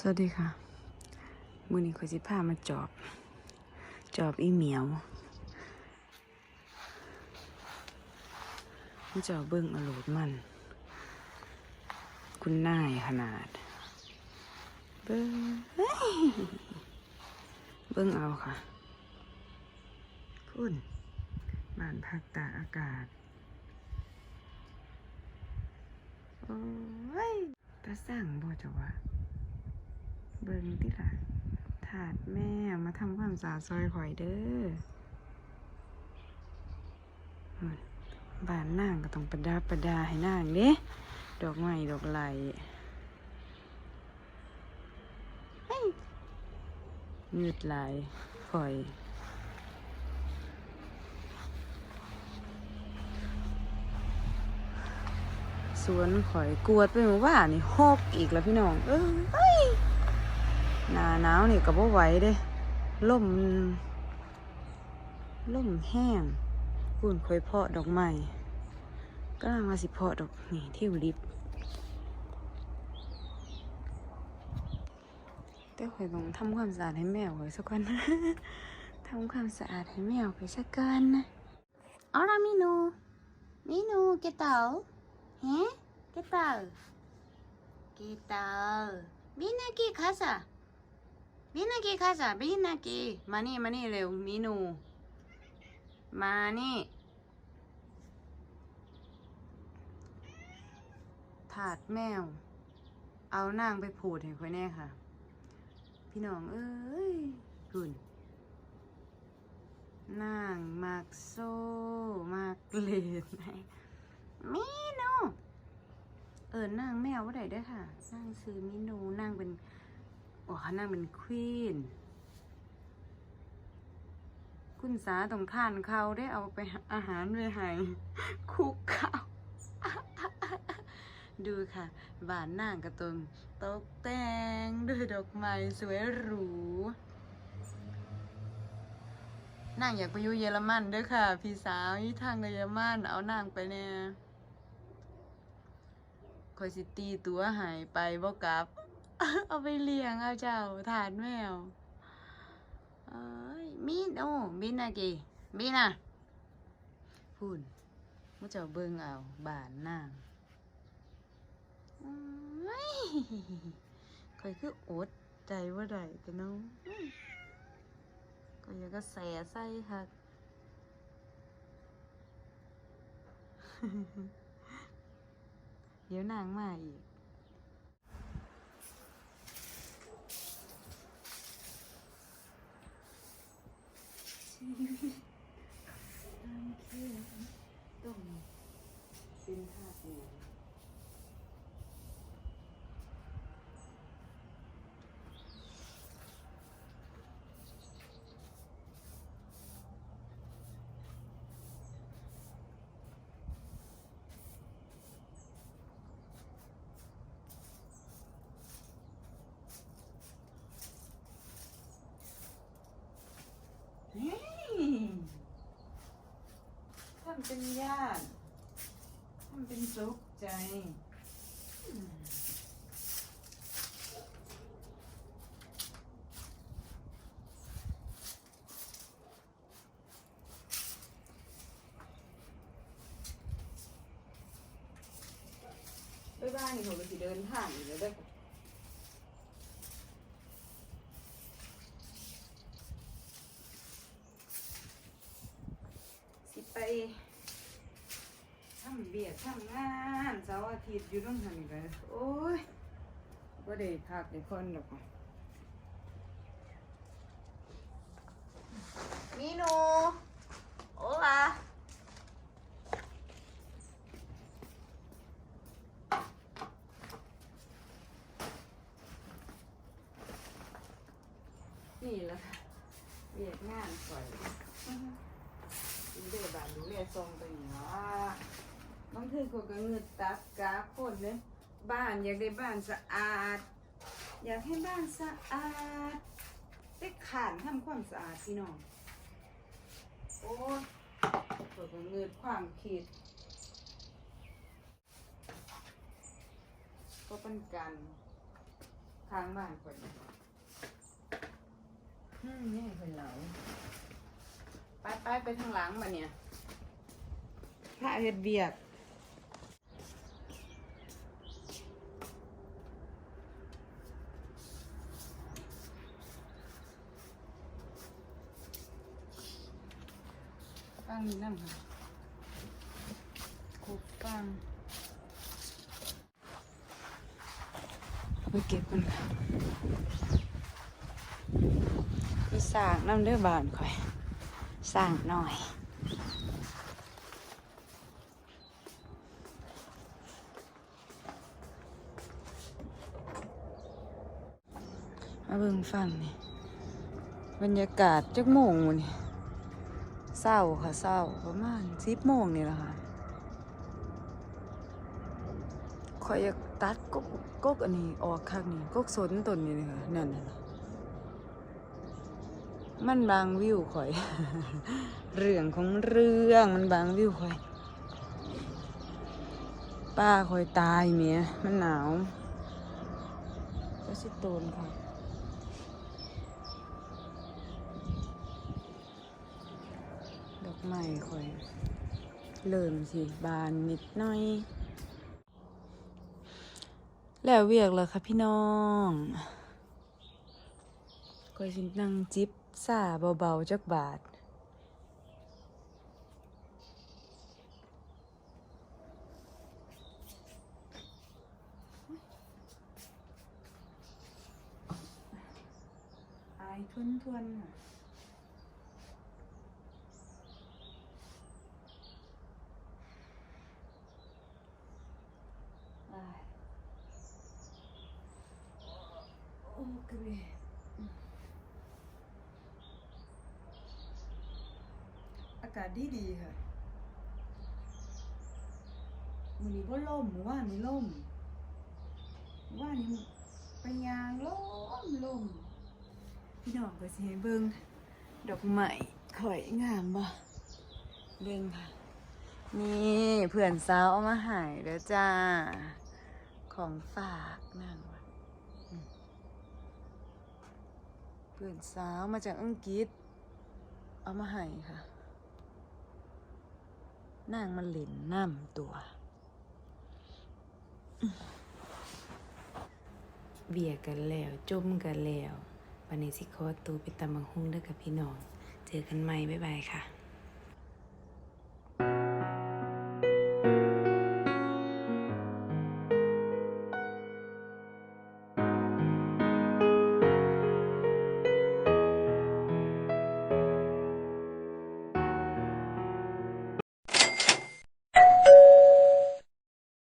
สวัสดีค่ะ มือนี้ขอยสิพามาจอบ จอบอีเหมียวมาจอบเบิ้งอโลดมัน คุณนายขนาด เบิ้งเบิ้งเอาค่ะคุณบ้านพักตากอากาศโอ้ยตาสั่งบ่จะว่า เบิ่งติล่ะถาดแม่มาทำความสะอาดซอยข่อยเด้อบ้านนางก็ต้องประดับประดาให้นางเด้ดอกไม้ดอกไหลเฮ้ยเงืดไหลายข่อยสวนข่อยกวดไปเมื่อว่านนี่หกอีกแล้วพี่น้อง เอ้ยเอ้ย หนาหนาวนี่ก็บ่ไหวเด้ล่มล่มแห้งปุ่นข่อยเพาะดอกไม้ก็ลังมาสิเพาะดอกนี่ทิวลิปแต่ข่อยต้องทำความสะอาดให้แมวข่อยสักก่อนทำความสะอาดให้แมวข่อยสักก่อนนะเอาละมินูมินูเกตัล ¿Eh? ¿Qué tal? ¿Qué tal? Ven aquí, casa. Ven aquí, casa. Ven aquí. มานี่มานี่เร็วมีหนู มานี่ถาดแมว เอานางไปผูดให้ค่อยแน่ค่ะ พี่น้องเอ้ยคุณนางมากโซ่มากเลดไหนมินูเออนางแมวว่าไดเด้ค่ะนางซื้อมินูนางเป็น โอ้ค่ะนางเป็นควีนคุณสาต้องทานเขาได้เอาไปอาหารไปให้คุกข้าวดูค่ะบ้านนางกระตุนตกแต่งด้วยดอกไม้สวยหรูนางอยากไปอยู่เยอรมันด้วยค่ะ พี่สาวอยู่ทางเยอรมันเอานางไปเนี่ยคอยสิตีตัวหายไปบ่กลับ เอาไปเลี้ยงเอาเจ้าถานแมวเอ้ยมินโอ้มินนะกีมินนะพูนมุเจ้าเบิ่งเอาบานนางเอ้ยคอยคืออดใจว่าไรแต่น้องก็ยังก็แสใส่ค่ะเดี๋ยวนางมาอีก ต้องเป็นธาตุหนูเฮ้ย ทำเป็นญาติทำเป็นสุขใจไปบ้านนี่ผมก็สิเดินทางอยู่แล้วเด้อสิไปำเบียดทำงานเสาร์อาทิตย์อยู่ต้องหันกันโอ้ยก็ได้พักได้คนหรอกมีหนูโอ้ล่ะนี่แหละค่ะเรียกงานสวยดูเดบานดูเรียทรงตัวนี้เนาะ บางทีคนก็เงืดตักกาคนเนี่ยบ้านอยากได้บ้านสะอาด อยากให้บ้านสะอาดได้ขานทำความสะอาดพี่น้องโอ้ยคนก็เงืดความคิดก็เป็นกันทางบ้านข่อยนี่อืมนี่เป็นเหลาไปไปไปทางหลังมาเนี่ยพระเฮ็ดเบียก ฟังนี่นั่งค่ะคุบฟังไปเก็บมันค่ะพี่สร้างน้ำเด้อบานค่อยสร้างหน่อยมาเบิ่งฟังนี่บรรยากาศจักโมงวะนี่ เศร้าค่ะเศร้าประมาณสิบโมงนี่แหละค่ะข่อยอยากตัดกกกกอันนี้ออกข้างนี้กกสนต้นนี้เลยค่ะนั่นน่ะมันบางวิวข่อย เรื่องของเรื่องมันบางวิวข่อย ป้าข่อยตายเมียมันหนาวก็สิโตนค่ะ ไม้ค่อยเริ่มสิบานนิดหน่อย แล้วเวียกแล้วค่ะพี่น้องก็สินั่งจิบซาเบาๆจักบาทอายทวนทวนๆน่ะ อ้ายโอ้กระเบนอากาศดีดีๆค่ะมือนี้บ่ล่มมื อว่านนี้ล่มมื้อว่านนี้ไปยางล่มล่มพี่น้องก็สิให้เบิ่งดอกไม้ข่อยงามบ่เบิ่งค่ะ นี่เพื่อนสาวเอามาใหายเด้อจ้า ของฝากนั่งว่ะอืมเพื่อนสาวมาจากอังกฤษ เอามาให้ค่ะ นางมันเหล่นน้ำตัว เบียร์กันแล้ว จมกันแล้ววันนี้สิคอตัวไปตำบังหุ้งเด้อกับพี่น้อง เจอกันใหม่ บ๊ายบายค่ะ